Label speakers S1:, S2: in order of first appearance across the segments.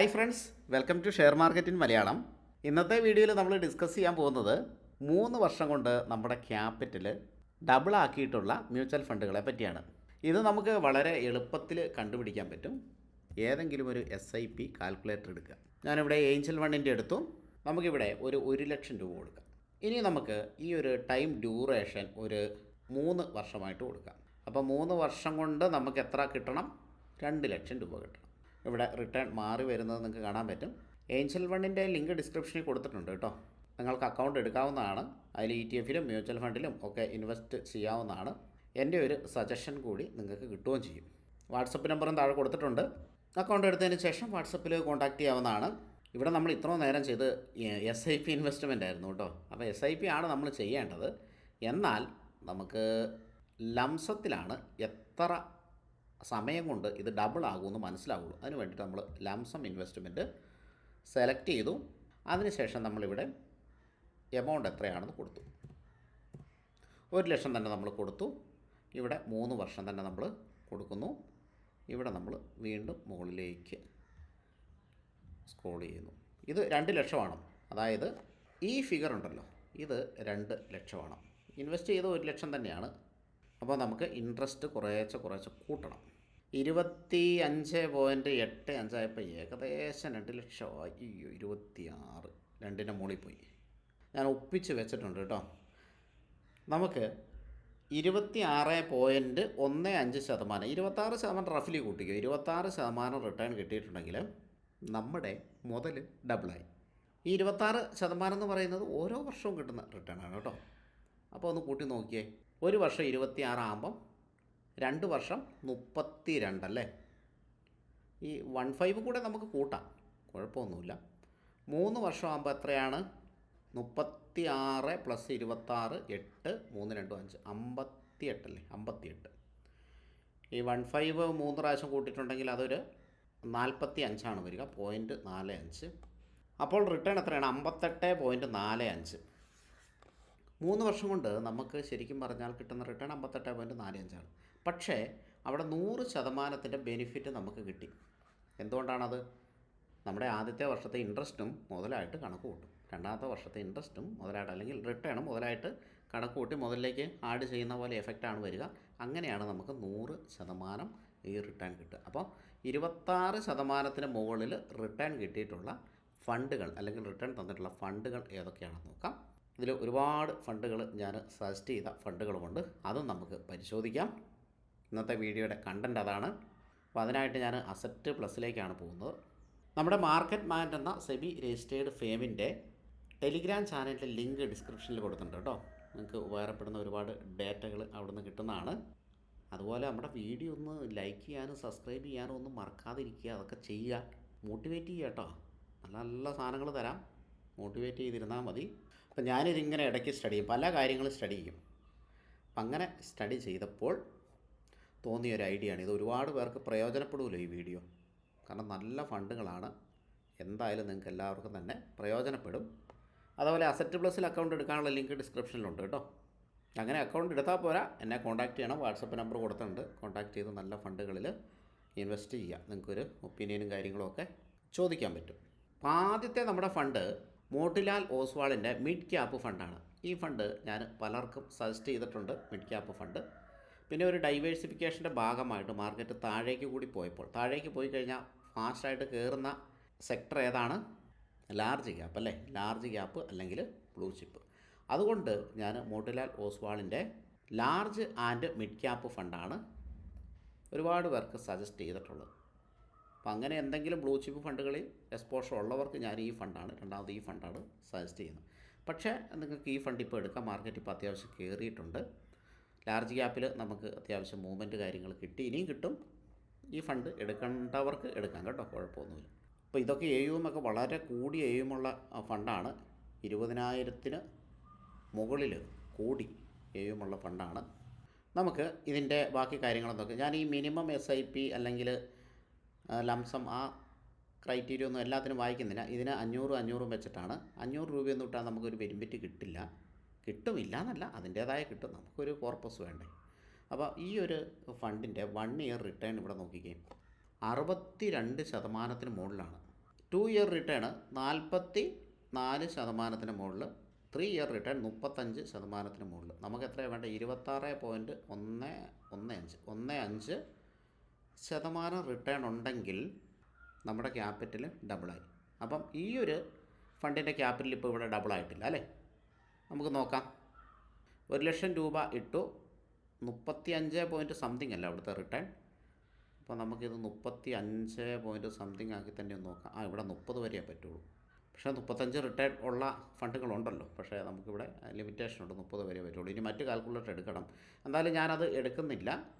S1: Hi friends welcome to share market in Malayalam ഇന്നത്തെ വീഡിയോയിൽ നമ്മൾ ഡിസ്കസ് ചെയ്യാൻ പോകുന്നത് മൂന്ന് വർഷം കൊണ്ട് നമ്മുടെ ക്യാപിറ്റൽ ഡബിൾ ആക്കിയിട്ടുള്ള മ്യൂച്വൽ ഫണ്ടുകളെ പറ്റിയാണ്. ഇത് നമുക്ക് വളരെ എളുപ്പത്തിൽ കണ്ടുപിടിക്കാൻ പറ്റും. ഏതെങ്കിലും ഒരു എസ് ഐ പി കാൽക്കുലേറ്റർ എടുക്കുക. ഞാനിവിടെ ഏഞ്ചൽ വണ്ണിന്റെ എടുത്തു നമുക്കിവിടെ ഒരു ഒരു ലക്ഷം രൂപ കൊടുക്കാം. ഇനി നമുക്ക് ഈ ഒരു ടൈം ഡ്യൂറേഷൻ ഒരു മൂന്ന് വർഷമായിട്ട് കൊടുക്കാം. അപ്പോൾ മൂന്ന് വർഷം കൊണ്ട് നമുക്ക് എത്ര കിട്ടണം? രണ്ട് ലക്ഷം രൂപ കിട്ടണം. ഇവിടെ റിട്ടേൺ മാറി വരുന്നത് നിങ്ങൾക്ക് കാണാൻ പറ്റും. ഏഞ്ചൽ വണ്ണിന്റെ ലിങ്ക് ഡിസ്ക്രിപ്ഷനിൽ കൊടുത്തിട്ടുണ്ട് കേട്ടോ. നിങ്ങൾക്ക് അക്കൗണ്ട് എടുക്കാവുന്നതാണ്. അതിൽ ഇ ടി എഫിലും മ്യൂച്വൽ ഫണ്ടിലും ഒക്കെ ഇൻവെസ്റ്റ് ചെയ്യാവുന്നതാണ്. എന്റെ ഒരു സജഷൻ കൂടി നിങ്ങൾക്ക് കിട്ടുകയും ചെയ്യും. വാട്സപ്പ് നമ്പറും താഴെ കൊടുത്തിട്ടുണ്ട്. അക്കൗണ്ട് എടുത്തതിന് ശേഷം വാട്സപ്പിൽ കോൺടാക്റ്റ് ചെയ്യാവുന്നതാണ്. ഇവിടെ നമ്മൾ ഇത്രയും നേരം ചെയ്ത് എസ് ഐ പി ഇൻവെസ്റ്റ്മെന്റ് ആയിരുന്നു കേട്ടോ. അപ്പോൾ എസ് ഐ പി ആണ് നമ്മൾ ചെയ്യേണ്ടത്. എന്നാൽ നമുക്ക് ലംസത്തിലാണ് എത്ര സമയം കൊണ്ട് ഇത് ഡബിൾ ആകുമെന്ന് മനസ്സിലാവുള്ളൂ. അതിന് വേണ്ടിയിട്ട് നമ്മൾ ലംസം ഇൻവെസ്റ്റ്മെന്റ് സെലക്ട് ചെയ്തു. അതിനുശേഷം നമ്മളിവിടെ എമൗണ്ട് എത്രയാണെന്ന് കൊടുത്തു. ഒരു ലക്ഷം തന്നെ നമ്മൾ കൊടുത്തു. ഇവിടെ മൂന്ന് വർഷം തന്നെ നമ്മൾ കൊടുക്കുന്നു. ഇവിടെ നമ്മൾ വീണ്ടും മുകളിലേക്ക് സ്ക്രോൾ ചെയ്യുന്നു. ഇത് രണ്ട് ലക്ഷമാണ്. അതായത് ഈ ഫിഗർ ഉണ്ടല്ലോ. ഇത് രണ്ട് ലക്ഷമാണ്. ഇൻവെസ്റ്റ് ചെയ്ത് ഒരു ലക്ഷം തന്നെയാണ്. അപ്പോൾ നമുക്ക് ഇൻട്രസ്റ്റ് കുറേശ്ശെ കുറേശ്ശെ കൂട്ടണം. ഇരുപത്തി അഞ്ച് പോയിന്റ് എട്ട് അഞ്ചായപ്പോൾ ഏകദേശം രണ്ട് ലക്ഷം. അയ്യോ ഇരുപത്തി ആറ് രണ്ടിന്റെ മുകളിൽ പോയി. ഞാൻ ഒപ്പിച്ച് വെച്ചിട്ടുണ്ട് കേട്ടോ. നമുക്ക് ഇരുപത്തി ആറ് പോയിന്റ് ഒന്ന് അഞ്ച് ശതമാനം ഇരുപത്താറ് ശതമാനം റഫ്ലി കൂട്ടിക്കോ. ഇരുപത്താറ് ശതമാനം റിട്ടേൺ കിട്ടിയിട്ടുണ്ടെങ്കിൽ നമ്മുടെ മുതൽ ഡബിളായി ഈ ഇരുപത്താറ് ശതമാനം എന്ന് പറയുന്നത് ഓരോ വർഷവും കിട്ടുന്ന റിട്ടേൺ ആണ് കേട്ടോ. അപ്പോൾ ഒന്ന് കൂട്ടി നോക്കിയേ. ഒരു വർഷം ഇരുപത്തി ആറാകുമ്പം രണ്ട് വർഷം മുപ്പത്തി രണ്ടല്ലേ ഈ വൺ ഫൈവ് കൂടെ നമുക്ക് കൂട്ടാം. കുഴപ്പമൊന്നുമില്ല. മൂന്ന് വർഷമാകുമ്പോൾ എത്രയാണ്? മുപ്പത്തി ആറ് പ്ലസ് ഇരുപത്താറ് എട്ട് മൂന്ന് രണ്ടും അഞ്ച്. അമ്പത്തി എട്ടല്ലേ അമ്പത്തി എട്ട് ഈ വൺ ഫൈവ് മൂന്ന് പ്രാവശ്യം കൂട്ടിയിട്ടുണ്ടെങ്കിൽ അതൊരു നാൽപ്പത്തി അഞ്ചാണ് വരിക. പോയിന്റ് നാല് അഞ്ച്. അപ്പോൾ റിട്ടേൺ എത്രയാണ്? അമ്പത്തെട്ട് പോയിന്റ് നാല് അഞ്ച്. മൂന്ന് വർഷം കൊണ്ട് നമുക്ക് ശരിക്കും പറഞ്ഞാൽ കിട്ടുന്ന റിട്ടേൺ അമ്പത്തെട്ട് പോയിന്റ് നാല് അഞ്ചാണ് പക്ഷേ അവിടെ നൂറ് ശതമാനത്തിന്റെ ബെനിഫിറ്റ് നമുക്ക് കിട്ടി. എന്തുകൊണ്ടാണത്? നമ്മുടെ ആദ്യത്തെ വർഷത്തെ ഇൻട്രസ്റ്റും മുതലായിട്ട് കണക്ക് കൂട്ടും. രണ്ടാമത്തെ വർഷത്തെ ഇൻട്രസ്റ്റും മുതലായിട്ട് അല്ലെങ്കിൽ റിട്ടേണും മുതലായിട്ട് കണക്ക് കൂട്ടി മുതലിലേക്ക് ആഡ് ചെയ്യുന്ന പോലെ എഫക്റ്റാണ് വരിക. അങ്ങനെയാണ് നമുക്ക് നൂറ് ശതമാനം ഈ റിട്ടേൺ കിട്ടുക. അപ്പോൾ ഇരുപത്താറ് ശതമാനത്തിന് മുകളിൽ റിട്ടേൺ കിട്ടിയിട്ടുള്ള ഫണ്ടുകൾ അല്ലെങ്കിൽ റിട്ടേൺ തന്നിട്ടുള്ള ഫണ്ടുകൾ ഏതൊക്കെയാണെന്ന് നോക്കാം. ഇതിൽ ഒരുപാട് ഫണ്ടുകൾ ഞാൻ സജസ്റ്റ് ചെയ്ത ഫണ്ടുകളുമുണ്ട് അതും നമുക്ക് പരിശോധിക്കാം. ഇന്നത്തെ വീഡിയോയുടെ കണ്ടന്റ് അതാണ്. അപ്പോൾ അതിനായിട്ട് ഞാൻ അസറ്റ് പ്ലസിലേക്കാണ് പോകുന്നത്. നമ്മുടെ മാർക്കറ്റ് മാൻഡ് എന്ന സെബി രജിസ്റ്റേർഡ് ഫേമിന്റെ ടെലിഗ്രാം ചാനലിന്റെ ലിങ്ക് ഡിസ്ക്രിപ്ഷനിൽ കൊടുത്തിട്ടുണ്ട് കേട്ടോ നിങ്ങൾക്ക് ഉപകാരപ്പെടുന്ന ഒരുപാട് ഡേറ്റകൾ അവിടെ നിന്ന് കിട്ടുന്നതാണ്. അതുപോലെ നമ്മുടെ വീഡിയോ ഒന്ന് ലൈക്ക് ചെയ്യാനും സബ്സ്ക്രൈബ് ചെയ്യാനും ഒന്നും മറക്കാതിരിക്കുക അതൊക്കെ ചെയ്യുക. മോട്ടിവേറ്റ് ചെയ്യുക കേട്ടോ നല്ല നല്ല സാധനങ്ങൾ തരാം. മോട്ടിവേറ്റ് ചെയ്തിരുന്നാൽ മതി. അപ്പം ഞാനിതിങ്ങനെ ഇടയ്ക്ക് സ്റ്റഡി ചെയ്യും. പല കാര്യങ്ങളും സ്റ്റഡി ചെയ്യും. അപ്പം അങ്ങനെ സ്റ്റഡി ചെയ്തപ്പോൾ തോന്നിയ ഒരു ഐഡിയ ആണ്. ഇത് ഒരുപാട് പേർക്ക് പ്രയോജനപ്പെടുമല്ലോ ഈ വീഡിയോ കാരണം നല്ല ഫണ്ടുകളാണ്. എന്തായാലും നിങ്ങൾക്ക് എല്ലാവർക്കും തന്നെ പ്രയോജനപ്പെടും. അതുപോലെ അസറ്റ് പ്ലസിൽ അക്കൗണ്ട് എടുക്കാനുള്ള ലിങ്ക് ഡിസ്ക്രിപ്ഷനിലുണ്ട് കേട്ടോ. അങ്ങനെ അക്കൗണ്ട് എടുത്താൽ പോരാ. എന്നെ കോൺടാക്റ്റ് ചെയ്യണം. വാട്സപ്പ് നമ്പർ കൊടുത്തിട്ടുണ്ട്. കോൺടാക്ട് ചെയ്ത് നല്ല ഫണ്ടുകളിൽ ഇൻവെസ്റ്റ് ചെയ്യാം നിങ്ങൾക്കൊരു ഒപ്പീനിയനും കാര്യങ്ങളും ഒക്കെ ചോദിക്കാൻ പറ്റും. അപ്പോൾ ആദ്യത്തെ നമ്മുടെ ഫണ്ട് മോട്ടിലാൽ ഓസ്വാളിന്റെ മിഡ് ക്യാപ്പ് ഫണ്ടാണ്. ഈ ഫണ്ട് ഞാൻ പലർക്കും സജസ്റ്റ് ചെയ്തിട്ടുണ്ട് മിഡ് ക്യാപ്പ് ഫണ്ട്. പിന്നെ ഒരു ഡൈവേഴ്സിഫിക്കേഷന്റെ ഭാഗമായിട്ട് മാർക്കറ്റ് താഴേക്ക് കൂടി പോയപ്പോൾ താഴേക്ക് പോയി കഴിഞ്ഞാൽ ഫാസ്റ്റായിട്ട് കയറുന്ന സെക്ടർ ഏതാണ്? ലാർജ് ക്യാപ്പ് അല്ലേ? ലാർജ് ക്യാപ്പ് അല്ലെങ്കിൽ ബ്ലൂ ചിപ്പ്. അതുകൊണ്ട് ഞാൻ മോട്ടിലാൽ ഓസ്വാളിന്റെ ലാർജ് ആൻഡ് മിഡ് ക്യാപ്പ് ഫണ്ടാണ് ഒരുപാട് പേർക്ക് സജസ്റ്റ് ചെയ്തിട്ടുള്ളത്. അപ്പോൾ അങ്ങനെ എന്തെങ്കിലും ബ്ലൂ ചിപ്പ് ഫണ്ടുകളിൽ എക്സ്പോഷർ ഉള്ളവർക്ക് ഞാൻ ഈ ഫണ്ടാണ് രണ്ടാമത് ഈ ഫണ്ടാണ് സജസ്റ്റ് ചെയ്യുന്നത്. പക്ഷേ നിങ്ങൾക്ക് ഈ ഫണ്ട് ഇപ്പോൾ എടുക്കാം മാർക്കറ്റ് ഇപ്പോൾ അത്യാവശ്യം കയറിയിട്ടുണ്ട് ലാർജ് ക്യാപ്പിൽ നമുക്ക് അത്യാവശ്യം മൂവ്മെന്റ് കാര്യങ്ങൾ കിട്ടി ഇനിയും കിട്ടും. ഈ ഫണ്ട് എടുക്കേണ്ടവർക്ക് എടുക്കാം കേട്ടോ കുഴപ്പമൊന്നുമില്ല. അപ്പോൾ ഇതൊക്കെ എയും ഒക്കെ വളരെ കൂടിയ എയുമുള്ള ഫണ്ടാണ് ഇരുപതിനായിരത്തിന് മുകളിൽ കൂടി എയുമുള്ള ഫണ്ടാണ് നമുക്ക് ഇതിന്റെ ബാക്കി കാര്യങ്ങളെന്നൊക്കെ ഞാൻ ഈ മിനിമം എസ് ഐ പി അല്ലെങ്കിൽ ലംസം ആ ക്രൈറ്റീരിയ ഒന്നും എല്ലാത്തിനും വായിക്കുന്നില്ല. ഇതിന് അഞ്ഞൂറും അഞ്ഞൂറും വെച്ചിട്ടാണ്. അഞ്ഞൂറ് രൂപയൊന്നും ഇട്ടാൽ നമുക്കൊരു ബെനിഫിറ്റ് കിട്ടില്ല. കിട്ടുമില്ല എന്നല്ല അതിന്റേതായ കിട്ടും. നമുക്കൊരു കോർപ്പസ് വേണ്ടേ. അപ്പോൾ ഈ ഒരു ഫണ്ടിന്റെ വൺ ഇയർ റിട്ടേൺ ഇവിടെ നോക്കിക്കേ. അറുപത്തി രണ്ട് ശതമാനത്തിന് മുകളിലാണ്. ടു ഇയർ റിട്ടേൺ നാൽപ്പത്തി നാല് ശതമാനത്തിന് മുകളിൽ ത്രീ ഇയർ റിട്ടേൺ മുപ്പത്തഞ്ച് ശതമാനത്തിന് മുകളിൽ നമുക്ക് എത്രയാണ് വേണ്ടത് ഇരുപത്താറ് പോയിന്റ് ഒന്ന് ഒന്ന് അഞ്ച് ഒന്ന് അഞ്ച് ശതമാനം റിട്ടേൺ ഉണ്ടെങ്കിൽ നമ്മുടെ ക്യാപിറ്റൽ ഡബിളായി അപ്പം ഈ ഒരു ഫണ്ടിന്റെ ക്യാപിറ്റൽ ഇപ്പോൾ ഇവിടെ ഡബിൾ ആയിട്ടില്ല അല്ലേ? നമുക്ക് നോക്കാം. ഒരു ലക്ഷം രൂപ ഇട്ടു. മുപ്പത്തി അഞ്ച് പോയിന്റ് സംതിങ് അല്ല അവിടുത്തെ റിട്ടേൺ അപ്പോൾ നമുക്കിത് മുപ്പത്തി അഞ്ച് പോയിന്റ് സംതിങ് ആക്കി തന്നെ ഒന്ന് നോക്കാം. ആ ഇവിടെ മുപ്പത് വരെയേ പറ്റുള്ളൂ. പക്ഷേ മുപ്പത്തഞ്ച് റിട്ടേൺ ഉള്ള ഫണ്ടുകളുണ്ടല്ലോ പക്ഷേ നമുക്കിവിടെ ലിമിറ്റേഷൻ ഉണ്ട്. മുപ്പത് വരെ പറ്റുള്ളൂ. ഇനി മറ്റ് കാൽക്കുലേറ്റർ എടുക്കണം. എന്തായാലും ഞാനത് എടുക്കുന്നില്ല.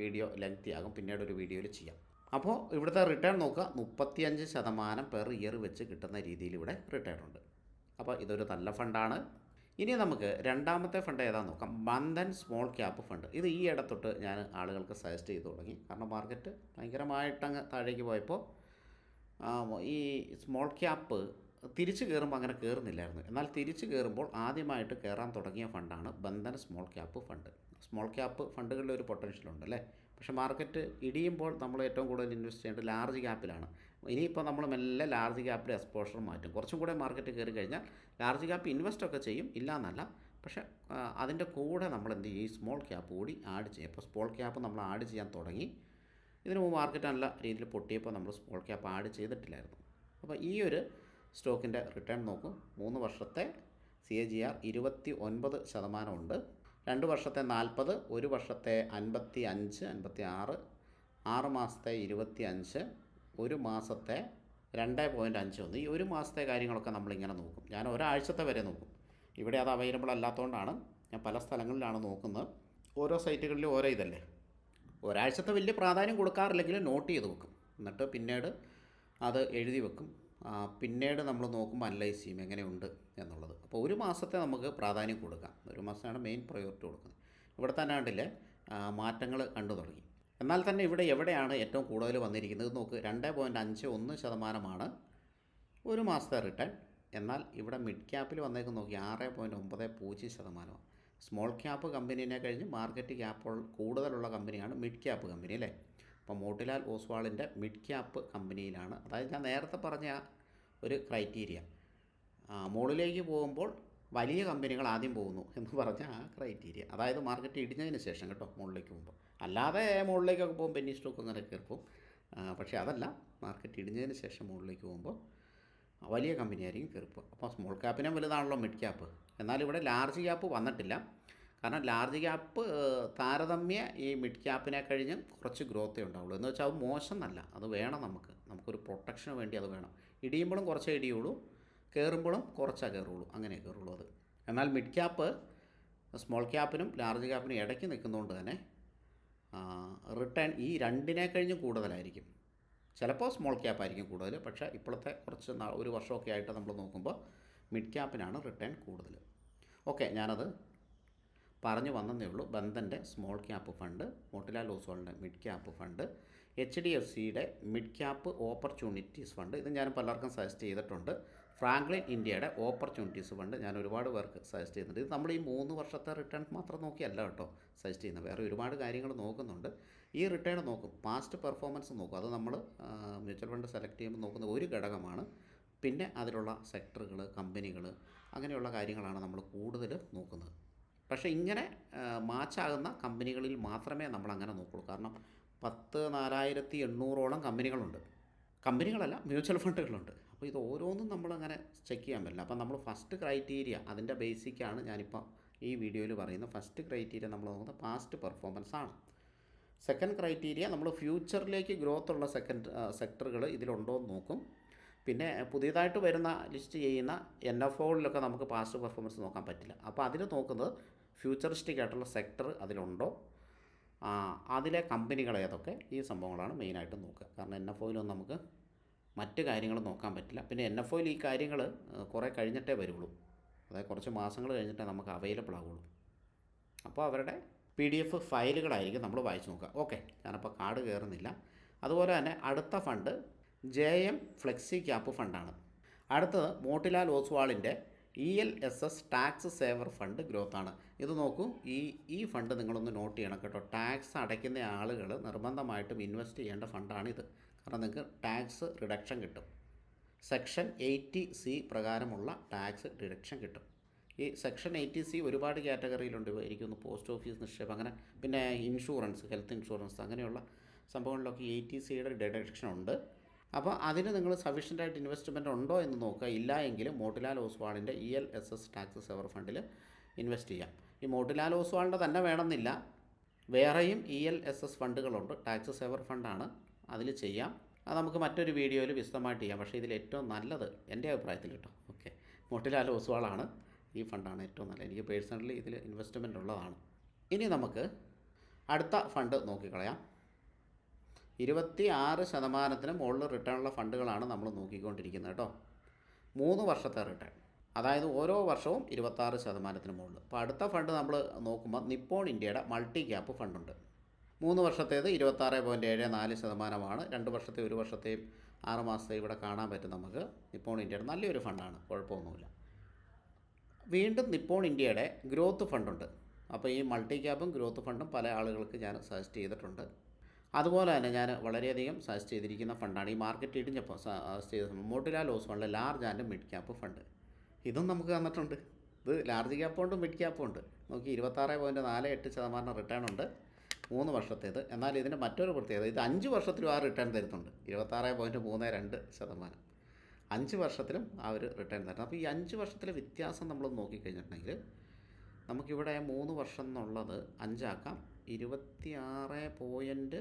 S1: വീഡിയോ ലെങ്തി ആകും. പിന്നീട് ഒരു വീഡിയോയിൽ ചെയ്യാം. അപ്പോൾ ഇവിടുത്തെ റിട്ടേൺ നോക്കുക. മുപ്പത്തിയഞ്ച് ശതമാനം പെർ ഇയർ വെച്ച് കിട്ടുന്ന രീതിയിൽ ഇവിടെ റിട്ടേൺ ഉണ്ട്. അപ്പോൾ ഇതൊരു നല്ല ഫണ്ടാണ് ഇനി നമുക്ക് രണ്ടാമത്തെ ഫണ്ട് ഏതാ നോക്കാം. ബന്ധൻ സ്മോൾ ക്യാപ്പ് ഫണ്ട് ഇത് ഈ ഇടത്തൊട്ട് ഞാൻ ആളുകൾക്ക് സജസ്റ്റ് ചെയ്തു തുടങ്ങി. കാരണം മാർക്കറ്റ് ഭയങ്കരമായിട്ടങ്ങ് താഴേക്ക് പോയപ്പോൾ ഈ സ്മോൾ ക്യാപ്പ് തിരിച്ച് കയറുമ്പോൾ അങ്ങനെ കയറുന്നില്ലായിരുന്നു എന്നാൽ തിരിച്ച് കയറുമ്പോൾ ആദ്യമായിട്ട് കയറാൻ തുടങ്ങിയ ഫണ്ടാണ് Bandhan small cap fund small cap ഫണ്ടുകളിൽ ഒരു പൊട്ടൻഷ്യൽ ഉണ്ട് അല്ലേ? പക്ഷേ മാർക്കറ്റ് ഇടിയുമ്പോൾ നമ്മൾ ഏറ്റവും കൂടുതൽ ഇൻവെസ്റ്റ് ചെയ്യേണ്ടത് ലാർജ് ക്യാപ്പിലാണ് ഇനിയിപ്പോൾ നമ്മൾ മെല്ലെ ലാർജ് ക്യാപ്പിൽ എക്സ്പോഷർ മാറ്റും. കുറച്ചും കൂടെ മാർക്കറ്റ് കയറി കഴിഞ്ഞാൽ ലാർജ് ക്യാപ്പ് ഇൻവെസ്റ്റ് ഒക്കെ ചെയ്യും. ഇല്ല എന്നല്ല. പക്ഷേ അതിന്റെ കൂടെ നമ്മൾ എന്ത് ചെയ്യും? ഈ സ്മോൾ ക്യാപ്പ് കൂടി ആഡ് ചെയ്യും. അപ്പോൾ സ്മോൾ ക്യാപ്പ് നമ്മൾ ആഡ് ചെയ്യാൻ തുടങ്ങി. ഇതിനു മുമ്പ് മാർക്കറ്റ് നല്ല രീതിയിൽ പൊട്ടിയപ്പോൾ നമ്മൾ സ്മോൾ ക്യാപ്പ് ആഡ് ചെയ്തിട്ടില്ലായിരുന്നു. അപ്പോൾ ഈ ഒരു സ്റ്റോക്കിന്റെ റിട്ടേൺ നോക്കും. മൂന്ന് വർഷത്തെ സി എ ജി ആർ ഇരുപത്തി ഒൻപത് ശതമാനമുണ്ട് രണ്ട് വർഷത്തെ നാൽപ്പത് ഒരു വർഷത്തെ അൻപത്തി അഞ്ച് അൻപത്തി ആറ് ആറ് മാസത്തെ ഇരുപത്തി അഞ്ച് ഒരു മാസത്തെ രണ്ട് പോയിന്റ് അഞ്ച് ഒന്ന്. ഈ ഒരു മാസത്തെ കാര്യങ്ങളൊക്കെ നമ്മളിങ്ങനെ നോക്കും. ഞാൻ ഒരാഴ്ചത്തെ വരെ നോക്കും. ഇവിടെ അത് അവൈലബിൾ അല്ലാത്തതുകൊണ്ടാണ് ഞാൻ പല സ്ഥലങ്ങളിലാണ് നോക്കുന്നത്. ഓരോ സൈറ്റുകളിലും ഓരോ ഇതല്ലേ? ഒരാഴ്ചത്തെ വലിയ പ്രാധാന്യം കൊടുക്കാറില്ലെങ്കിലും നോട്ട് ചെയ്ത് വെക്കും. എന്നിട്ട് പിന്നീട് അത് എഴുതി വെക്കും. പിന്നീട് നമ്മൾ നോക്കുമ്പോൾ അനലൈസ് ചെയ്യും എങ്ങനെയുണ്ട് എന്നുള്ളത്. അപ്പോൾ ഒരു മാസത്തെ നമുക്ക് പ്രാധാന്യം കൊടുക്കാം. ഒരു മാസമാണ് മെയിൻ പ്രയോറിറ്റി കൊടുക്കുന്നത്. ഇവിടെ തന്നെ കണ്ടില്ലേ? മാറ്റങ്ങൾ കണ്ടു തുടങ്ങി. എന്നാൽ തന്നെ ഇവിടെ എവിടെയാണ് ഏറ്റവും കൂടുതൽ വന്നിരിക്കുന്നത്? നോക്ക് രണ്ട് പോയിന്റ് അഞ്ച് ഒന്ന് ശതമാനമാണ് ഒരു മാസത്തെ റിട്ടേൺ എന്നാൽ ഇവിടെ മിഡ് ക്യാപ്പിൽ വന്നേക്ക് നോക്കി ആറ് പോയിന്റ് ഒമ്പത് പൂജ്യം ശതമാനമാണ്. സ്മോൾ ക്യാപ്പ് കമ്പനീനെ കഴിഞ്ഞ് മാർക്കറ്റ് ക്യാപ്പ് കൂടുതലുള്ള കമ്പനിയാണ് മിഡ് ക്യാപ്പ് കമ്പനി അല്ലേ? അപ്പോൾ മോട്ടിലാൽ ഓസ്വാളിന്റെ മിഡ് ക്യാപ്പ് കമ്പനിയിലാണ്. അതായത് ഞാൻ നേരത്തെ പറഞ്ഞ ഒരു ക്രൈറ്റീരിയ. മുകളിലേക്ക് പോകുമ്പോൾ വലിയ കമ്പനികൾ ആദ്യം പോകുന്നു എന്ന് പറഞ്ഞ ആ ക്രൈറ്റീരിയ. അതായത് മാർക്കറ്റ് ഇടിഞ്ഞതിന് ശേഷം കേട്ടോ മുകളിലേക്ക് പോകുമ്പോൾ. അല്ലാതെ മുകളിലേക്കൊക്കെ പോകുമ്പോൾ പെന്നി സ്റ്റോക്ക് അങ്ങനെ കയറിപ്പോവും പക്ഷേ അതല്ല മാർക്കറ്റ് ഇടിഞ്ഞതിന് ശേഷം മുകളിലേക്ക് പോകുമ്പോൾ വലിയ കമ്പനിയായിരിക്കും കയറിപ്പോൾ അപ്പോൾ സ്മോൾ ക്യാപ്പിനും വലുതാണല്ലോ മിഡ് ക്യാപ്പ്. എന്നാൽ ഇവിടെ ലാർജ് ക്യാപ്പ് വന്നിട്ടില്ല. കാരണം ലാർജ് ക്യാപ്പ് താരതമ്യ ഈ മിഡ് ക്യാപ്പിനെ കഴിഞ്ഞ് കുറച്ച് ഗ്രോത്തേ ഉണ്ടാവുള്ളൂ. എന്ന് വെച്ചാൽ അത് മോശം എന്നല്ല അത് വേണം നമുക്ക്. നമുക്കൊരു പ്രൊട്ടക്ഷന് വേണ്ടി അത് വേണം. ഇടിയുമ്പോഴും കുറച്ചേ ഇടിയുള്ളൂ. കയറുമ്പോഴും കുറച്ചാ കയറുള്ളൂ അങ്ങനെ കയറുള്ളൂ അത്. എന്നാൽ മിഡ് ക്യാപ്പ് സ്മോൾ ക്യാപ്പിനും ലാർജ് ക്യാപ്പിനും ഇടയ്ക്ക് നിൽക്കുന്നതുകൊണ്ട് തന്നെ റിട്ടേൺ ഈ രണ്ടിനെ കഴിഞ്ഞ് കൂടുതലായിരിക്കും. ചിലപ്പോൾ സ്മോൾ ക്യാപ്പ് ആയിരിക്കും കൂടുതൽ പക്ഷേ ഇപ്പോഴത്തെ കുറച്ച് ഒരു വർഷമൊക്കെ ആയിട്ട് നമ്മൾ നോക്കുമ്പോൾ മിഡ് ക്യാപ്പിനാണ് റിട്ടേൺ കൂടുതൽ ഓക്കെ ഞാനത് പറഞ്ഞു വന്നതേ ഉള്ളൂ. ബന്ധന്റെ small cap fund Motilal ഓസ്വാളിന്റെ mid cap fund H D F സിയുടെ മിഡ് ക്യാപ്പ് ഓപ്പർച്യൂണിറ്റീസ് ഫണ്ട് ഇത് ഞാൻ പലർക്കും സജസ്റ്റ് ചെയ്തിട്ടുണ്ട്. ഫ്രാങ്ക്ലിൻ ഇന്ത്യയുടെ ഓപ്പർച്യൂണിറ്റീസ് ഫണ്ട് ഞാൻ ഒരുപാട് പേർക്ക് സജസ്റ്റ് ചെയ്യുന്നുണ്ട്. ഇത് നമ്മൾ ഈ മൂന്ന് വർഷത്തെ റിട്ടേൺ മാത്രം നോക്കിയല്ല കേട്ടോ സജസ്റ്റ് ചെയ്യുന്നത്. വേറെ ഒരുപാട് കാര്യങ്ങൾ നോക്കുന്നുണ്ട്. ഈ റിട്ടേൺ നോക്കും. പാസ്റ്റ് പെർഫോമൻസ് നോക്കും. അത് നമ്മൾ മ്യൂച്വൽ ഫണ്ട് സെലക്ട് ചെയ്യുമ്പോൾ നോക്കുന്ന ഒരു ഘടകമാണ്. പിന്നെ അതിലുള്ള സെക്ടറുകൾ കമ്പനികൾ അങ്ങനെയുള്ള കാര്യങ്ങളാണ് നമ്മൾ കൂടുതൽ നോക്കുന്നത്. പക്ഷേ ഇങ്ങനെ മാച്ചാകുന്ന കമ്പനികളിൽ മാത്രമേ നമ്മൾ അങ്ങനെ നോക്കുള്ളൂ. കാരണം പത്ത് നാലായിരത്തി എണ്ണൂറോളം കമ്പനികളുണ്ട്. കമ്പനികളല്ല മ്യൂച്വൽ ഫണ്ടുകളുണ്ട്. അപ്പോൾ ഇത് ഓരോന്നും നമ്മളങ്ങനെ ചെക്ക് ചെയ്യാൻ പറ്റില്ല. അപ്പോൾ നമ്മൾ ഫസ്റ്റ് ക്രൈറ്റീരിയ അതിന്റെ ബേസിക്കാണ് ഞാനിപ്പോൾ ഈ വീഡിയോയിൽ പറയുന്നത്. ഫസ്റ്റ് ക്രൈറ്റീരിയ നമ്മൾ നോക്കുന്നത് പാസ്റ്റ് പെർഫോമൻസ് ആണ്. സെക്കൻഡ് ക്രൈറ്റീരിയ നമ്മൾ ഫ്യൂച്ചറിലേക്ക് ഗ്രോത്ത് ഉള്ള സെക്കൻഡ് സെക്ടറുകൾ ഇതിലുണ്ടോ എന്ന് നോക്കും. പിന്നെ പുതിയതായിട്ട് വരുന്ന ലിസ്റ്റ് ചെയ്യുന്ന എൻ എഫ് ഒകളിലൊക്കെ നമുക്ക് പാസ്റ്റ് പെർഫോമൻസ് നോക്കാൻ പറ്റില്ല. അപ്പോൾ അതിൽ നോക്കുന്നത് ഫ്യൂച്ചറിസ്റ്റിക് ആയിട്ടുള്ള സെക്ടർ അതിലുണ്ടോ? അതിലെ കമ്പനികൾ ഏതൊക്കെ? ഈ സംഭവങ്ങളാണ് മെയിനായിട്ട് നോക്കുക. കാരണം എൻ എഫ് ഒയിലൊന്നും നമുക്ക് മറ്റ് കാര്യങ്ങൾ നോക്കാൻ പറ്റില്ല. പിന്നെ എൻ എഫ് ഒയിൽ ഈ കാര്യങ്ങൾ കുറേ കഴിഞ്ഞിട്ടേ വരുള്ളൂ. അതായത് കുറച്ച് മാസങ്ങൾ കഴിഞ്ഞിട്ടേ നമുക്ക് അവൈലബിൾ ആവുള്ളൂ. അപ്പോൾ അവരുടെ പി ഡി എഫ് ഫയലുകളായിരിക്കും നമ്മൾ വായിച്ച് നോക്കുക. ഓക്കെ ഞാനപ്പോൾ കാർഡ് കയറുന്നില്ല. അതുപോലെ തന്നെ അടുത്ത fund J M flexi cap ഫണ്ടാണ്. അടുത്തത് Motilal ഓസ്വാളിന്റെ E L S S tax saver fund growth ആണ് ഇത് നോക്കൂ. ഈ ഈ ഫണ്ട് നിങ്ങളൊന്ന് നോട്ട് ചെയ്യണം കേട്ടോ. ടാക്സ് അടയ്ക്കുന്ന ആളുകൾ നിർബന്ധമായിട്ടും ഇൻവെസ്റ്റ് ചെയ്യേണ്ട ഫണ്ടാണ് ഇത്. കാരണം നിങ്ങൾക്ക് ടാക്സ് റിഡക്ഷൻ കിട്ടും. സെക്ഷൻ എയ്റ്റി സി പ്രകാരമുള്ള ടാക്സ് റിഡക്ഷൻ കിട്ടും. ഈ സെക്ഷൻ എയ്റ്റി സി ഒരുപാട് കാറ്റഗറിയിലുണ്ട് എനിക്കൊന്ന് പോസ്റ്റ് ഓഫീസ് നിക്ഷേപം അങ്ങനെ പിന്നെ ഇൻഷുറൻസ് ഹെൽത്ത് ഇൻഷുറൻസ് അങ്ങനെയുള്ള സംഭവങ്ങളിലൊക്കെ എയ്റ്റി സിയുടെ ഡിഡക്ഷൻ ഉണ്ട്. അപ്പോൾ അതിന് നിങ്ങൾ സഫീഷ്യന്റ് ആയിട്ട് ഇൻവെസ്റ്റ്മെന്റ് ഉണ്ടോ എന്ന് നോക്കുക. ഇല്ല എങ്കിൽ Motilal ഓസ്വാളിന്റെ E L S S tax saver ഫണ്ടിൽ ഇൻവെസ്റ്റ് ചെയ്യാം. ഈ മോട്ടിലാൽ ഓസ്വാളിന്റെ തന്നെ വേണമെന്നില്ല. വേറെയും ഇ എൽ എസ് എസ് ഫണ്ടുകളുണ്ട്. ടാക്സ് സേവർ ഫണ്ടാണ് അതിൽ ചെയ്യാം. അത് നമുക്ക് മറ്റൊരു വീഡിയോയിൽ വിശദമായിട്ട് ചെയ്യാം. പക്ഷേ ഇതിൽ ഏറ്റവും നല്ലത് എന്റെ അഭിപ്രായത്തിൽ കേട്ടോ. ഓക്കെ. മോട്ടിലാൽ ഓസ്വാളാണ് ഈ ഫണ്ടാണ് ഏറ്റവും നല്ലത്. എനിക്ക് പേഴ്സണലി ഇതിൽ ഇൻവെസ്റ്റ്മെന്റ് ഉള്ളതാണ്. ഇനി നമുക്ക് അടുത്ത ഫണ്ട് നോക്കിക്കളയാം. ഇരുപത്തി ആറ് ശതമാനത്തിന് മുകളിൽ റിട്ടേണുള്ള ഫണ്ടുകളാണ് നമ്മൾ നോക്കിക്കൊണ്ടിരിക്കുന്നത് കേട്ടോ. മൂന്ന് വർഷത്തെ റിട്ടേൺ. അതായത് ഓരോ വർഷവും ഇരുപത്താറ് ശതമാനത്തിന് മുകളിൽ. അപ്പോൾ അടുത്ത ഫണ്ട് നമ്മൾ നോക്കുമ്പോൾ നിപ്പോൺ ഇന്ത്യയുടെ മൾട്ടി ക്യാപ്പ് ഫണ്ടുണ്ട്. മൂന്ന് വർഷത്തേത് ഇരുപത്താറ് പോയിന്റ് ഏഴ് നാല് ശതമാനമാണ്. രണ്ട് വർഷത്തെ ഒരു വർഷത്തെയും ആറ് മാസത്തെയും ഇവിടെ കാണാൻ പറ്റും നമുക്ക്. നിപ്പോൺ ഇന്ത്യയുടെ നല്ലൊരു ഫണ്ടാണ്. കുഴപ്പമൊന്നുമില്ല. വീണ്ടും നിപ്പോൺ ഇന്ത്യയുടെ ഗ്രോത്ത് ഫണ്ടുണ്ട്. അപ്പോൾ ഈ മൾട്ടി ക്യാപ്പും ഗ്രോത്ത് ഫണ്ടും പല ആളുകൾക്ക് ഞാൻ സജസ്റ്റ് ചെയ്തിട്ടുണ്ട്. അതുപോലെ തന്നെ ഞാൻ വളരെയധികം സജസ്റ്റ് ചെയ്തിരിക്കുന്ന ഫണ്ടാണ് ഈ മാർക്കറ്റ് ഇടിഞ്ഞപ്പോൾ സജസ്റ്റ് ചെയ്ത Motilal loss fund large and mid cap fund. ഇതും നമുക്ക് തന്നിട്ടുണ്ട്. ഇത് ലാർജ് ക്യാപ്പും ഉണ്ട് മിഡ് ക്യാപ്പും ഉണ്ട്. നോക്കി ഇരുപത്താറ് പോയിന്റ് നാല് എട്ട് ശതമാനം റിട്ടേൺ ഉണ്ട് മൂന്ന് വർഷത്തേത്. എന്നാൽ ഇതിന്റെ മറ്റൊരു പ്രത്യേകത ഇത് അഞ്ച് വർഷത്തിലും ആ റിട്ടേൺ തരുന്നുണ്ട്. ഇരുപത്താറ് പോയിന്റ് മൂന്ന് രണ്ട് ശതമാനം. അഞ്ച് വർഷത്തിലും ആ ഒരു റിട്ടേൺ തരണം അപ്പോൾ ഈ അഞ്ച് വർഷത്തിലെ വ്യത്യാസം നമ്മൾ നോക്കിക്കഴിഞ്ഞിട്ടുണ്ടെങ്കിൽ നമുക്കിവിടെ മൂന്ന് വർഷം എന്നുള്ളത് അഞ്ചാക്കാം. ഇരുപത്തി ആറ് പോയിന്റ്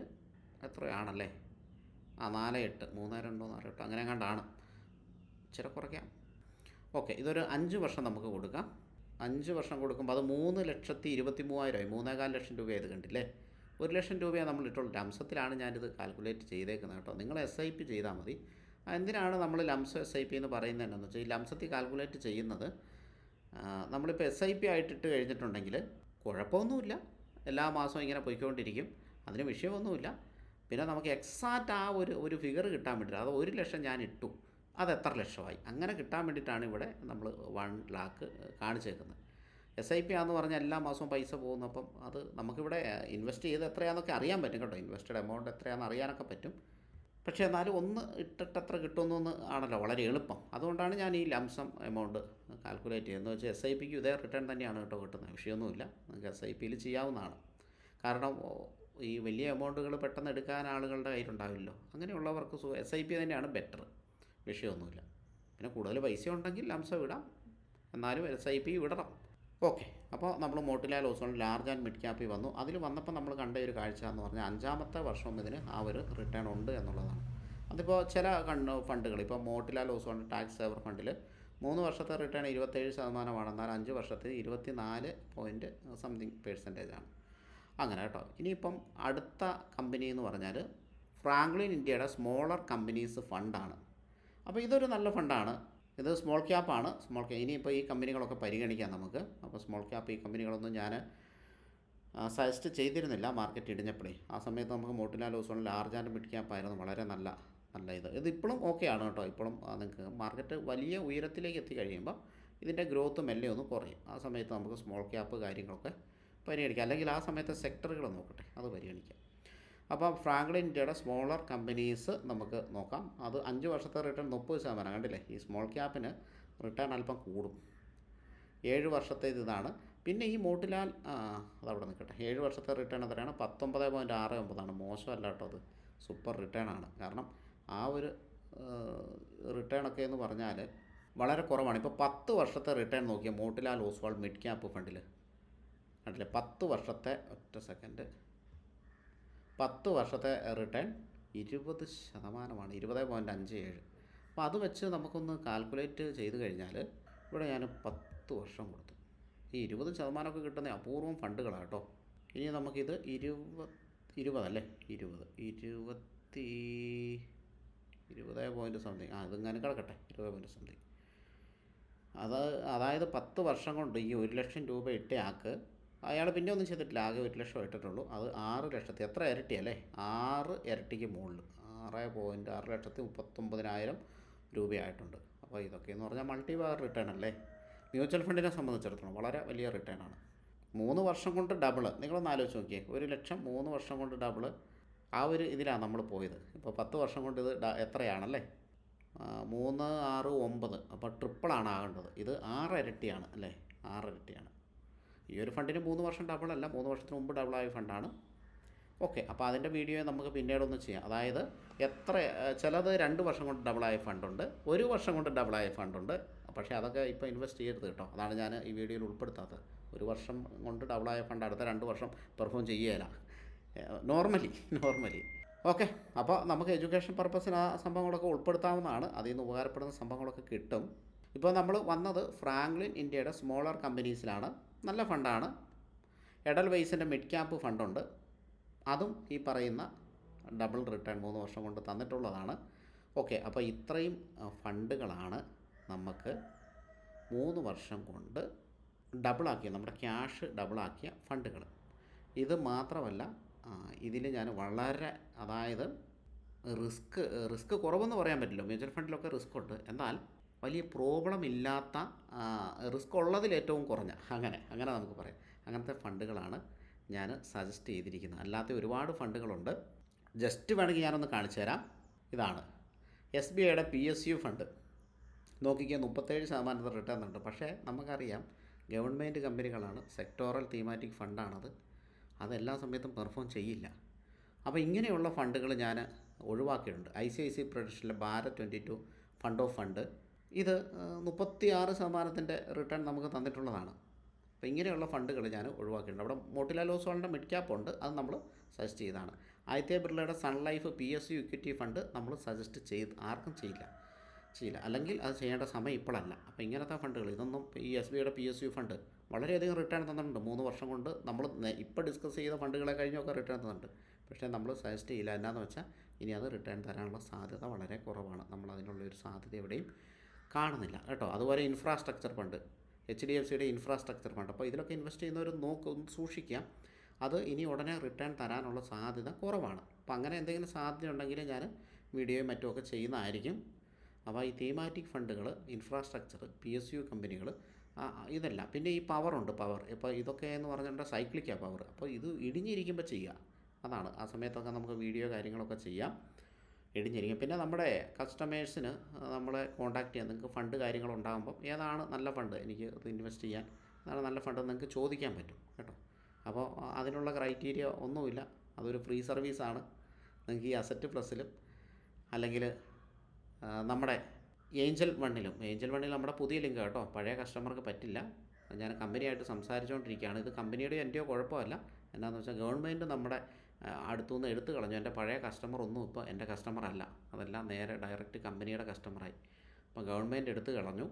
S1: എത്രയാണല്ലേ? ആ നാല് എട്ട് മൂന്ന് രണ്ടോ നാല് എട്ട് അങ്ങനെ കണ്ടാണ് ഇച്ചിരി കുറയ്ക്കാം. ഓക്കെ ഇതൊരു അഞ്ച് വർഷം നമുക്ക് കൊടുക്കാം. അഞ്ച് വർഷം കൊടുക്കുമ്പോൾ അത് മൂന്ന് ലക്ഷത്തി ഇരുപത്തി മൂവായിരമായി മൂന്നേകാൽ ലക്ഷം രൂപ ആയത് കണ്ടില്ലേ? ഒരു ലക്ഷം രൂപയാണ് നമ്മൾ ഇട്ടുള്ളൂ ലംസത്തിലാണ് ഞാനിത് കാൽക്കുലേറ്റ് ചെയ്തേക്കുന്നത് കേട്ടോ. നിങ്ങൾ എസ് ഐ പി ചെയ്താൽ മതി. എന്തിനാണ് നമ്മൾ ലംസ് എസ് ഐ പി എന്ന് പറയുന്നത് എന്നു വെച്ചാൽ ഈ ലംസത്തിൽ കാൽക്കുലേറ്റ് ചെയ്യുന്നത് നമ്മളിപ്പോൾ എസ് ഐ പി ആയിട്ടിട്ട് കഴിഞ്ഞിട്ടുണ്ടെങ്കിൽ കുഴപ്പമൊന്നുമില്ല. എല്ലാ മാസവും ഇങ്ങനെ പോയിക്കൊണ്ടിരിക്കും. അതിന് വിഷയമൊന്നുമില്ല. പിന്നെ നമുക്ക് എക്സാക്റ്റ് ആ ഒരു ഒരു ഫിഗർ കിട്ടാൻ വേണ്ടിയിട്ട് അത് ഒരു ലക്ഷം ഞാൻ ഇട്ടു. അത് എത്ര ലക്ഷമായി? അങ്ങനെ കിട്ടാൻ വേണ്ടിയിട്ടാണ് ഇവിടെ നമ്മൾ വൺ ലാക്ക് കാണിച്ചേക്കുന്നത്. എസ് ഐ പി ആണെന്ന് പറഞ്ഞാൽ എല്ലാ മാസവും പൈസ പോകുന്നു. അപ്പം അത് നമുക്കിവിടെ ഇൻവെസ്റ്റ് ചെയ്ത് എത്രയാണെന്നൊക്കെ അറിയാൻ പറ്റും കേട്ടോ. ഇൻവെസ്റ്റഡ് എമൗണ്ട് എത്രയാണെന്ന് അറിയാനൊക്കെ പറ്റും. പക്ഷേ എന്നാലും ഒന്ന് ഇട്ടിട്ട് എത്ര കിട്ടുമെന്നൊന്ന് ആണല്ലോ വളരെ എളുപ്പം. അതുകൊണ്ടാണ് ഞാൻ ഈ ലംസം എമൗണ്ട് കാൽക്കുലേറ്റ് ചെയ്യുന്നത്. വെച്ചാൽ എസ് ഐ പിക്ക് ഇതേ റിട്ടേൺ തന്നെയാണ് കേട്ടോ കിട്ടുന്നത്. വിഷയമൊന്നുമില്ല. നമുക്ക് എസ് ഐ പിയിൽ ചെയ്യാവുന്നതാണ്. കാരണം ഈ വലിയ എമൗണ്ടുകൾ പെട്ടെന്ന് എടുക്കാൻ ആളുകളുടെ കയ്യിലുണ്ടാവില്ലല്ലോ. അങ്ങനെയുള്ളവർക്ക് എസ് ഐ പി തന്നെയാണ് ബെറ്റർ വിഷയമൊന്നുമില്ല. പിന്നെ കൂടുതൽ പൈസ ഉണ്ടെങ്കിൽ ലംസം ഇടാം എന്നാലും എസ് ഐ പി വിടണം. ഓക്കെ. അപ്പോൾ നമ്മൾ Motilal ozone large and mid ക്യാപ്പിൽ വന്നു. അതിൽ വന്നപ്പോൾ നമ്മൾ കണ്ട ഒരു കാഴ്ച എന്ന് പറഞ്ഞാൽ അഞ്ചാമത്തെ വർഷം ഇതിന് ആ ഒരു റിട്ടേൺ ഉണ്ട് എന്നുള്ളതാണ്. അതിപ്പോൾ ചില കണ്ണ് ഫണ്ടുകൾ ഇപ്പോൾ മോട്ടിലാൽ ഓസോൺ ടാക്സ് സേവർ ഫണ്ടിൽ മൂന്ന് വർഷത്തെ റിട്ടേൺ ഇരുപത്തേഴ് ശതമാനമാണ്. എന്നാൽ അഞ്ച് വർഷത്തിൽ ഇരുപത്തി നാല് പോയിന്റ് സംതിങ് പേഴ്സന്റേജാണ് അങ്ങനെ കേട്ടോ. ഇനിയിപ്പം അടുത്ത കമ്പനി എന്ന് പറഞ്ഞാൽ ഫ്രാങ്ക്ലിൻ ഇന്ത്യയുടെ സ്മോളർ കമ്പനീസ് ഫണ്ടാണ്. അപ്പോൾ ഇതൊരു നല്ല ഫണ്ടാണ്. ഇത് സ്മോൾ ക്യാപ്പാണ്. സ്മോൾ ക്യാ ഇനിയിപ്പോൾ ഈ കമ്പനികളൊക്കെ പരിഗണിക്കാം നമുക്ക്. അപ്പോൾ സ്മോൾ ക്യാപ്പ് ഈ കമ്പനികളൊന്നും ഞാൻ സജസ്റ്റ് ചെയ്തിരുന്നില്ല മാർക്കറ്റ് ഇടിഞ്ഞപ്പോഴേ. ആ സമയത്ത് നമുക്ക് Motilal ozone large and mid ക്യാപ്പായിരുന്നു വളരെ നല്ല നല്ല ഇത്. ഇത് ഇപ്പോഴും ആണ് കേട്ടോ. ഇപ്പോഴും നിങ്ങൾക്ക് മാർക്കറ്റ് വലിയ ഉയരത്തിലേക്ക് എത്തിക്കഴിയുമ്പോൾ ഇതിന്റെ ഗ്രോത്ത് മെല്ലെ ഒന്ന് കുറയും. ആ സമയത്ത് നമുക്ക് സ്മോൾ ക്യാപ്പ് കാര്യങ്ങളൊക്കെ പരിഗണിക്കാം. അല്ലെങ്കിൽ ആ സമയത്തെ സെക്ടറുകൾ നോക്കട്ടെ. അത് പരിഗണിക്കാം. അപ്പോൾ ഫ്രാങ്ക്ലിൻ ഇന്ത്യയുടെ സ്മോളർ കമ്പനീസ് നമുക്ക് നോക്കാം. അത് അഞ്ച് വർഷത്തെ റിട്ടേൺ മുപ്പത് ശതമാനം. കണ്ടില്ലേ? ഈ സ്മോൾ ക്യാപ്പിന് റിട്ടേൺ അല്പം കൂടും. ഏഴ് വർഷത്തെ ഇതാണ്. പിന്നെ ഈ മോട്ടിലാൽ അതവിടെ നിൽക്കട്ടെ. ഏഴ് വർഷത്തെ റിട്ടേൺ എത്രയാണ്? പത്തൊമ്പത് പോയിന്റ് ആറ് ഒമ്പതാണ് മോശമല്ല കേട്ടോ അത്. സൂപ്പർ റിട്ടേൺ ആണ്. കാരണം ആ ഒരു റിട്ടേൺ ഒക്കെ എന്ന് പറഞ്ഞാൽ വളരെ കുറവാണ്. ഇപ്പോൾ പത്ത് വർഷത്തെ റിട്ടേൺ നോക്കിയാൽ മോട്ടിലാൽ ഓസ്വാൾ മിഡ് ക്യാപ്പ് ഫണ്ടിൽ കണ്ടില്ലേ? പത്ത് വർഷത്തെ ഒറ്റ സെക്കൻഡ് പത്ത് വർഷത്തെ റിട്ടേൺ ഇരുപത് ശതമാനമാണ് ഇരുപത് പോയിന്റ് അഞ്ച് ഏഴ്. അപ്പോൾ അത് വെച്ച് നമുക്കൊന്ന് കാൽക്കുലേറ്റ് ചെയ്ത് കഴിഞ്ഞാൽ ഇവിടെ ഞാൻ പത്ത് വർഷം കൊടുത്തു. ഈ ഇരുപത് ശതമാനമൊക്കെ കിട്ടുന്ന അപൂർവം ഫണ്ടുകളാണ് കേട്ടോ. ഇനി നമുക്കിത് ഇരുപത് ഇരുപതല്ലേ ഇരുപത്. ഇരുപത്തി ഇരുപത് പോയിന്റ് സംതിങ് ആ ഇതിങ്ങനെ കിടക്കട്ടെ. ഇരുപത് പോയിന്റ് സംതിങ് അത് അതായത് പത്ത് വർഷം കൊണ്ട് ഈ ഒരു ലക്ഷം രൂപ ഇട്ട ആൾക്ക് അയാൾ പിന്നെ ഒന്നും ചെയ്തിട്ടില്ല ആകെ ഒരു ലക്ഷം ഇട്ടിട്ടുള്ളൂ. അത് ആറ് ലക്ഷത്തി എത്ര ഇരട്ടി അല്ലേ? ആറ് ഇരട്ടിക്ക് മുകളിൽ. ആറ് പോയിന്റ് ആറ് ലക്ഷത്തി മുപ്പത്തൊമ്പതിനായിരം രൂപയായിട്ടുണ്ട്. അപ്പോൾ ഇതൊക്കെ എന്ന് പറഞ്ഞാൽ മൾട്ടി ബാർ റിട്ടേൺ അല്ലേ മ്യൂച്വൽ ഫണ്ടിനെ സംബന്ധിച്ചിടത്തോളം വളരെ വലിയ റിട്ടേൺ ആണ്. മൂന്ന് വർഷം കൊണ്ട് ഡബിൾ നിങ്ങളൊന്ന് ആലോചിച്ച് നോക്കിയേ. ഒരു ലക്ഷം മൂന്ന് വർഷം കൊണ്ട് ഡബിൾ ആ ഒരു ഇതിലാണ് നമ്മൾ പോയത്. ഇപ്പോൾ പത്ത് വർഷം കൊണ്ട് ഇത് എത്രയാണല്ലേ? മൂന്ന് ആറ് ഒമ്പത്. അപ്പോൾ ട്രിപ്പിളാണ് ആകേണ്ടത്. ഇത് ആറ് ഇരട്ടിയാണ് അല്ലേ? ആറ് ഇരട്ടിയാണ്. ഈ ഒരു ഫണ്ടിന് മൂന്ന് വർഷം ഡബിൾ അല്ല മൂന്ന് വർഷത്തിന് മുമ്പ് ഡബിളായ ഫണ്ടാണ്. ഓക്കെ അപ്പോൾ അതിന്റെ വീഡിയോ നമുക്ക് പിന്നീടൊന്ന് ചെയ്യാം. അതായത് എത്ര ചിലത് രണ്ട് വർഷം കൊണ്ട് ഡബിളായ ഫണ്ടുണ്ട് ഒരു വർഷം കൊണ്ട് ഡബിളായ ഫണ്ടുണ്ട്. പക്ഷേ അതൊക്കെ ഇപ്പോൾ ഇൻവെസ്റ്റ് ചെയ്യരുത് കേട്ടോ. അതാണ് ഞാൻ ഈ വീഡിയോയിൽ ഉൾപ്പെടുത്താത്തത്. ഒരു വർഷം കൊണ്ട് ഡബിളായ ഫണ്ട് അടുത്ത രണ്ട് വർഷം പെർഫോം ചെയ്യുകയില്ല. നോർമലി നോർമലി ഓക്കെ അപ്പോൾ നമുക്ക് എഡ്യൂക്കേഷൻ പർപ്പസിന് ആ സംഭവങ്ങളൊക്കെ ഉൾപ്പെടുത്താവുന്നതാണ്. അതിൽ നിന്ന് ഉപകാരപ്പെടുന്ന സംഭവങ്ങളൊക്കെ കിട്ടും. ഇപ്പോൾ നമ്മൾ വന്നത് ഫ്രാങ്ക്ലിൻ ഇന്ത്യയുടെ സ്മോളർ കമ്പനീസിലാണ് നല്ല ഫണ്ടാണ്. എഡൽ വൈസിന്റെ മിഡ് ക്യാപ്പ് ഫണ്ടുണ്ട്. അതും ഈ പറയുന്ന ഡബിൾ റിട്ടേൺ മൂന്ന് വർഷം കൊണ്ട് തന്നിട്ടുള്ളതാണ്. ഓക്കെ അപ്പോൾ ഇത്രയും ഫണ്ടുകളാണ് നമുക്ക് മൂന്ന് വർഷം കൊണ്ട് ഡബിളാക്കിയ നമ്മുടെ ക്യാഷ് ഡബിളാക്കിയ ഫണ്ടുകൾ ഇത് മാത്രമല്ല ഇതിൽ ഞാൻ വളരെ അതായത് റിസ്ക് റിസ്ക് കുറവെന്ന് പറയാൻ പറ്റില്ല. മ്യൂച്വൽ ഫണ്ടിലൊക്കെ റിസ്ക് ഉണ്ട് എന്നാൽ വലിയ പ്രോബ്ലം ഇല്ലാത്ത റിസ്ക് ഉള്ളതിൽ ഏറ്റവും കുറഞ്ഞ. അങ്ങനെ അങ്ങനെ നമുക്ക് പറയാം. അങ്ങനത്തെ ഫണ്ടുകളാണ് ഞാൻ സജസ്റ്റ് ചെയ്തിരിക്കുന്നത്. അല്ലാത്ത ഒരുപാട് ഫണ്ടുകളുണ്ട്. ജസ്റ്റ് വേണമെങ്കിൽ ഞാനൊന്ന് കാണിച്ചു തരാം. ഇതാണ്. എസ് ബി ഐയുടെ പി എസ് യു ഫണ്ട് നോക്കിക്കുക മുപ്പത്തേഴ് ശതമാനത്തിൽ റിട്ടേൺ ഉണ്ട്. പക്ഷേ നമുക്കറിയാം ഗവൺമെന്റ് കമ്പനികളാണ് സെക്ടോറൽ തീമാറ്റിക് ഫണ്ടാണത് അതെല്ലാ സമയത്തും പെർഫോം ചെയ്യില്ല. അപ്പോൾ ഇങ്ങനെയുള്ള ഫണ്ടുകൾ ഞാൻ ഒഴിവാക്കിയിട്ടുണ്ട്. I C I C പ്രൊഡക്ഷനിലെ Bharat twenty two fund of fund ഇത് മുപ്പത്തി ആറ് ശതമാനത്തിന്റെ റിട്ടേൺ നമുക്ക് തന്നിട്ടുള്ളതാണ്. അപ്പോൾ ഇങ്ങനെയുള്ള ഫണ്ടുകൾ ഞാൻ ഒഴിവാക്കിയിട്ടുണ്ട്. അവിടെ മോട്ടിലാൽ ഓസ്വാളിന്റെ മിഡ് ക്യാപ്പ് ഉണ്ട്. അത് നമ്മൾ സജസ്റ്റ് ചെയ്തതാണ് Aditya ബിർളയുടെ sun life P S U equity fund നമ്മൾ സജസ്റ്റ് ചെയ്ത് ആർക്കും ചെയ്യില്ല. ചെയ്യില്ല. അല്ലെങ്കിൽ അത് ചെയ്യേണ്ട സമയം ഇപ്പോഴല്ല. അപ്പോൾ ഇങ്ങനത്തെ ഫണ്ടുകൾ ഇതൊന്നും ഈ എസ് ബിയുടെ പി എസ് യു ഫണ്ട് വളരെയധികം റിട്ടേൺ തന്നിട്ടുണ്ട്. മൂന്ന് വർഷം കൊണ്ട് നമ്മൾ ഇപ്പോൾ ഡിസ്കസ് ചെയ്ത ഫണ്ടുകളെ കഴിഞ്ഞൊക്കെ റിട്ടേൺ തന്നിട്ടുണ്ട്. പക്ഷേ നമ്മൾ സജസ്റ്റ് ചെയ്യില്ല. എന്നാന്ന് വെച്ചാൽ ഇനി അത് റിട്ടേൺ തരാനുള്ള സാധ്യത വളരെ കുറവാണ്. നമ്മൾ അതിനുള്ള ഒരു സാധ്യത എവിടെയും കാണുന്നില്ല കേട്ടോ. അതുപോലെ infrastructure fund H D F സിയുടെ ഇൻഫ്രാസ്ട്രക്ചർ ഫണ്ട് അപ്പോൾ ഇതിലൊക്കെ ഇൻവെസ്റ്റ് ചെയ്യുന്നവർ നോക്ക് സൂക്ഷിക്കാം. അത് ഇനി ഉടനെ റിട്ടേൺ തരാനുള്ള സാധ്യത കുറവാണ്. അപ്പോൾ അങ്ങനെ എന്തെങ്കിലും സാധ്യത ഉണ്ടെങ്കിൽ ഞാൻ വീഡിയോയും മറ്റുമൊക്കെ ചെയ്യുന്നതായിരിക്കും. അപ്പോൾ ഈ തീമാറ്റിക് ഫണ്ടുകൾ ഇൻഫ്രാസ്ട്രക്ചർ പി എസ് യു കമ്പനികൾ ഇതല്ല. പിന്നെ ഈ പവറുണ്ട് പവർ ഇപ്പോൾ ഇതൊക്കെ എന്ന് പറഞ്ഞിട്ടുണ്ടെങ്കിൽ സൈക്ലിക്കാണ് പവർ അപ്പോൾ ഇത് ഇടിഞ്ഞിരിക്കുമ്പോൾ ചെയ്യുക. അതാണ്. ആ സമയത്തൊക്കെ നമുക്ക് വീഡിയോ കാര്യങ്ങളൊക്കെ ചെയ്യാം. ഇടിഞ്ഞിരിക്കും. പിന്നെ നമ്മുടെ കസ്റ്റമേഴ്സിന് നമ്മളെ കോൺടാക്ട് ചെയ്യാൻ നിങ്ങൾക്ക് ഫണ്ട് കാര്യങ്ങളുണ്ടാകുമ്പം ഏതാണ് നല്ല ഫണ്ട് എനിക്ക് ഇത് ഇൻവെസ്റ്റ് ചെയ്യാൻ അതാണ് നല്ല ഫണ്ട് നിങ്ങൾക്ക് ചോദിക്കാൻ പറ്റും കേട്ടോ. അപ്പോൾ അതിനുള്ള ക്രൈറ്റീരിയ ഒന്നുമില്ല. അതൊരു ഫ്രീ സർവീസാണ് നിങ്ങൾക്ക് ഈ അസറ്റ് പ്ലസ്സിലും അല്ലെങ്കിൽ നമ്മുടെ ഏഞ്ചൽ വണ്ണിലും ഏഞ്ചൽ വണ്ണിൽ നമ്മുടെ പുതിയ ലിങ്ക് കേട്ടോ. പഴയ കസ്റ്റമർക്ക് പറ്റില്ല. ഞാൻ കമ്പനിയായിട്ട് സംസാരിച്ചുകൊണ്ടിരിക്കുകയാണ് ഇത് കമ്പനിയുടെ എന്റെയോ കുഴപ്പമല്ല. എന്താണെന്ന് വെച്ചാൽ ഗവൺമെന്റ് നമ്മുടെ അടുത്തുനിന്ന് എടുത്തു കളഞ്ഞു. എന്റെ പഴയ കസ്റ്റമർ ഒന്നും ഇപ്പോൾ എന്റെ കസ്റ്റമർ അല്ല. അതെല്ലാം നേരെ ഡയറക്റ്റ് കമ്പനിയുടെ കസ്റ്റമറായി അപ്പോൾ ഗവൺമെന്റ് എടുത്തു കളഞ്ഞു.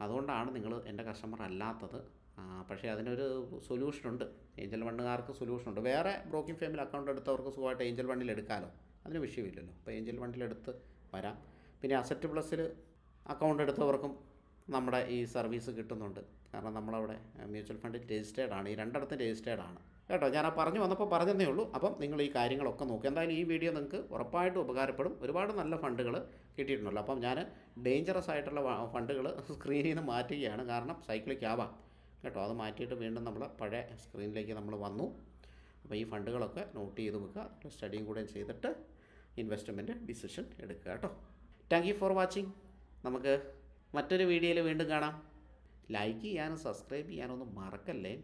S1: അതുകൊണ്ടാണ് നിങ്ങൾ എന്റെ കസ്റ്റമർ അല്ലാത്തത്. പക്ഷേ അതിനൊരു സൊല്യൂഷനുണ്ട് ഏഞ്ചൽ വണ്ണുകാർക്ക് സൊല്യൂഷനുണ്ട് വേറെ ബ്രോക്കിംഗ് ഫേമിൽ അക്കൗണ്ട് എടുത്തവർക്ക് സുഖമായിട്ട് ഏഞ്ചൽ വണ്ണിൽ എടുക്കാമല്ലോ അതിന് വിഷയമില്ലല്ലോ. അപ്പോൾ ഏഞ്ചൽ വണ്ണിലെടുത്ത് വരാം. പിന്നെ അസറ്റ് പ്ലസ്സിൽ അക്കൗണ്ട് എടുത്തവർക്കും നമ്മുടെ ഈ സർവീസ് കിട്ടുന്നുണ്ട്. കാരണം നമ്മളവിടെ മ്യൂച്വൽ ഫണ്ടിൽ രജിസ്റ്റേർഡ് ആണ്. ഈ രണ്ടിടത്തും രജിസ്റ്റേർഡ് ആണ്. കേട്ടോ ഞാൻ ആ പറഞ്ഞു വന്നപ്പോൾ പറഞ്ഞതേ ഉള്ളൂ. അപ്പം നിങ്ങൾ ഈ കാര്യങ്ങളൊക്കെ നോക്കുക എന്തായാലും ഈ വീഡിയോ നിങ്ങൾക്ക് ഉറപ്പായിട്ടും ഉപകാരപ്പെടും. ഒരുപാട് നല്ല ഫണ്ടുകൾ കിട്ടിയിട്ടുണ്ടല്ലോ. അപ്പം ഞാൻ ഡേഞ്ചറസ് ആയിട്ടുള്ള ഫണ്ടുകൾ സ്ക്രീനിൽ നിന്ന് മാറ്റുകയാണ്. കാരണം സൈക്ലിക് ആവാം. കേട്ടോ അത് മാറ്റിയിട്ട് വീണ്ടും നമ്മൾ പഴയ സ്ക്രീനിലേക്ക് നമ്മൾ വന്നു. അപ്പോൾ ഈ ഫണ്ടുകളൊക്കെ നോട്ട് ചെയ്ത് വെക്കുക. സ്റ്റഡിയും കൂടെ ചെയ്തിട്ട് ഇൻവെസ്റ്റ്മെന്റ് ഡിസിഷൻ എടുക്കുക കേട്ടോ. താങ്ക് യു ഫോർ വാച്ചിങ് നമുക്ക് മറ്റൊരു വീഡിയോയിൽ വീണ്ടും കാണാം. ലൈക്ക് ചെയ്യാനും സബ്സ്ക്രൈബ് ചെയ്യാനൊന്നും മറക്കല്ലേ?